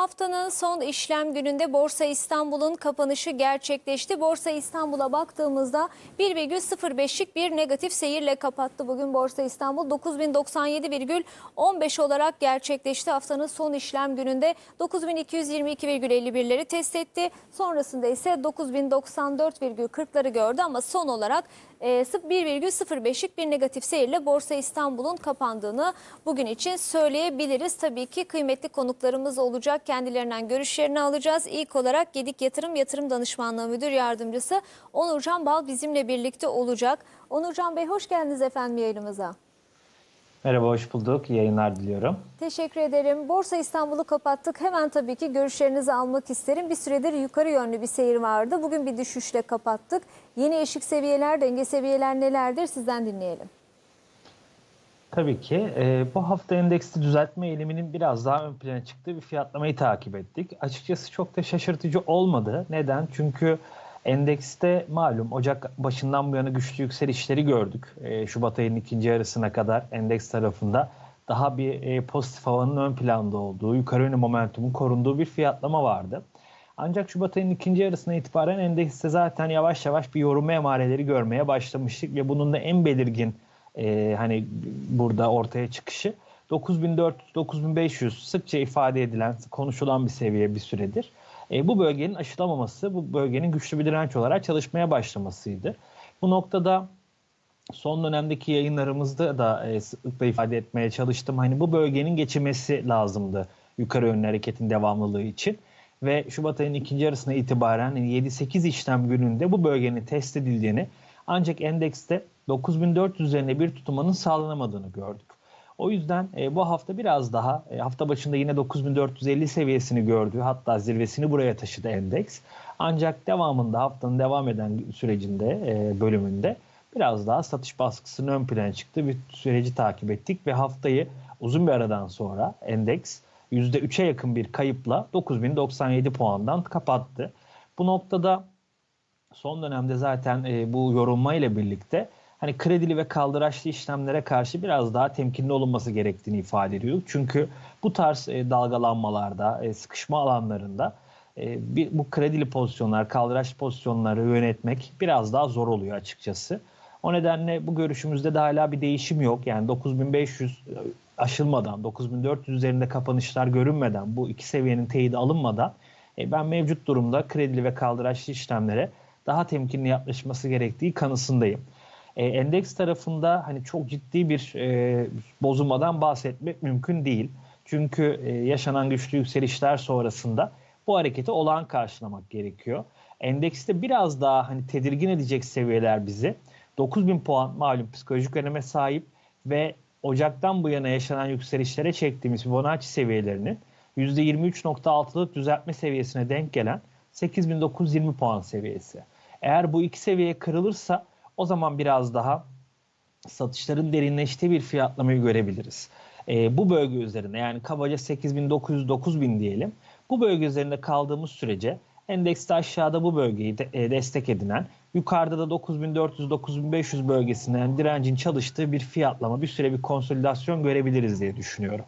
Haftanın son işlem gününde Borsa İstanbul'un kapanışı gerçekleşti. Borsa İstanbul'a baktığımızda 1,05'lik bir negatif seyirle kapattı. Bugün Borsa İstanbul 9097,15 olarak gerçekleşti. Haftanın son işlem gününde 9222,51'leri test etti. Sonrasında ise 9094,40'ları gördü ama son olarak e, 1,05'lik bir negatif seyirle Borsa İstanbul'un kapandığını bugün için söyleyebiliriz. Tabii ki kıymetli konuklarımız olacak. Kendilerinden görüşlerini alacağız. İlk olarak Gedik Yatırım Yatırım Danışmanlığı Müdür Yardımcısı Onurcan Bal bizimle birlikte olacak. Onurcan Bey hoş geldiniz efendim yayınımıza. Merhaba, hoş bulduk. İyi yayınlar diliyorum. Teşekkür ederim. Borsa İstanbul'u kapattık. Hemen tabii ki görüşlerinizi almak isterim. Bir süredir yukarı yönlü bir seyir vardı. Bugün bir düşüşle kapattık. Yeni eşik seviyeler, denge seviyeler nelerdir sizden dinleyelim. Tabii ki e, bu hafta endekste düzeltme eğiliminin biraz daha ön plana çıktığı bir fiyatlamayı takip ettik. Açıkçası çok da şaşırtıcı olmadı. Neden? Çünkü endekste malum Ocak başından bu yana güçlü yükselişleri gördük. E, Şubat ayının ikinci yarısına kadar endeks tarafında daha bir e, pozitif havanın ön planda olduğu, yukarı yönlü momentumun korunduğu bir fiyatlama vardı. Ancak Şubat ayının ikinci yarısına itibaren endekste zaten yavaş yavaş bir yorulma emareleri görmeye başlamıştık ve bunun da en belirgin e, hani burada ortaya çıkışı 9400-9500 sıkça ifade edilen, konuşulan bir seviye bir süredir. E, bu bölgenin aşılamaması, bu bölgenin güçlü bir direnç olarak çalışmaya başlamasıydı. Bu noktada son dönemdeki yayınlarımızda da e, sıklıkla ifade etmeye çalıştım. Hani bu bölgenin geçilmesi lazımdı yukarı yönlü hareketin devamlılığı için. Ve Şubat ayının ikinci yarısına itibaren 7-8 işlem gününde bu bölgenin test edildiğini ancak endekste 9400 üzerine bir tutumanın sağlanamadığını gördük. O yüzden e, bu hafta biraz daha e, hafta başında yine 9450 seviyesini gördü. Hatta zirvesini buraya taşıdı endeks. Ancak devamında haftanın devam eden sürecinde e, bölümünde biraz daha satış baskısının ön plana çıktı. Bir süreci takip ettik ve haftayı uzun bir aradan sonra endeks %3'e yakın bir kayıpla 9097 puandan kapattı. Bu noktada son dönemde zaten e, bu yorulma ile birlikte hani kredili ve kaldıraçlı işlemlere karşı biraz daha temkinli olunması gerektiğini ifade ediyor. Çünkü bu tarz e, dalgalanmalarda, e, sıkışma alanlarında e, bir, bu kredili pozisyonlar, kaldıraçlı pozisyonları yönetmek biraz daha zor oluyor açıkçası. O nedenle bu görüşümüzde de hala bir değişim yok. Yani 9500 aşılmadan, 9400 üzerinde kapanışlar görünmeden, bu iki seviyenin teyidi alınmadan e, ben mevcut durumda kredili ve kaldıraçlı işlemlere daha temkinli yaklaşması gerektiği kanısındayım. E, endeks tarafında hani çok ciddi bir e, bozulmadan bahsetmek mümkün değil. Çünkü e, yaşanan güçlü yükselişler sonrasında bu hareketi olağan karşılamak gerekiyor. Endekste biraz daha hani tedirgin edecek seviyeler bizi 9000 puan malum psikolojik öneme sahip ve Ocak'tan bu yana yaşanan yükselişlere çektiğimiz Fibonacci seviyelerinin %23.6'lık düzeltme seviyesine denk gelen 8920 puan seviyesi. Eğer bu iki seviye kırılırsa o zaman biraz daha satışların derinleştiği bir fiyatlamayı görebiliriz. E, bu bölge üzerinde yani kabaca 8900-9000 diyelim. Bu bölge üzerinde kaldığımız sürece endekste aşağıda bu bölgeyi de, e, destek edinen, yukarıda da 9400-9500 bölgesinden direncin çalıştığı bir fiyatlama, bir süre bir konsolidasyon görebiliriz diye düşünüyorum.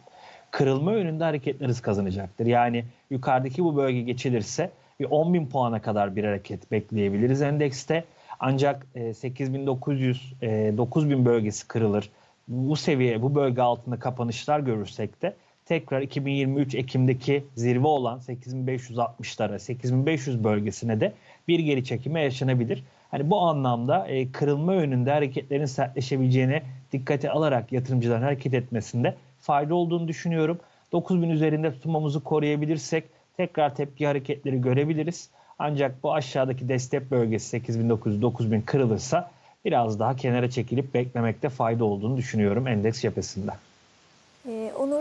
Kırılma yönünde hareketler hız kazanacaktır. Yani yukarıdaki bu bölge geçilirse bir 10.000 puana kadar bir hareket bekleyebiliriz endekste. Ancak 8900 9000 bölgesi kırılır. Bu seviye bu bölge altında kapanışlar görürsek de tekrar 2023 Ekim'deki zirve olan 8560'lara 8500 bölgesine de bir geri çekime yaşanabilir. Hani bu anlamda e, kırılma yönünde hareketlerin sertleşebileceğine dikkate alarak yatırımcıların hareket etmesinde fayda olduğunu düşünüyorum. 9000 üzerinde tutumumuzu koruyabilirsek tekrar tepki hareketleri görebiliriz. Ancak bu aşağıdaki destek bölgesi 8900-9000 kırılırsa biraz daha kenara çekilip beklemekte fayda olduğunu düşünüyorum endeks cephesinde. Ee, Onur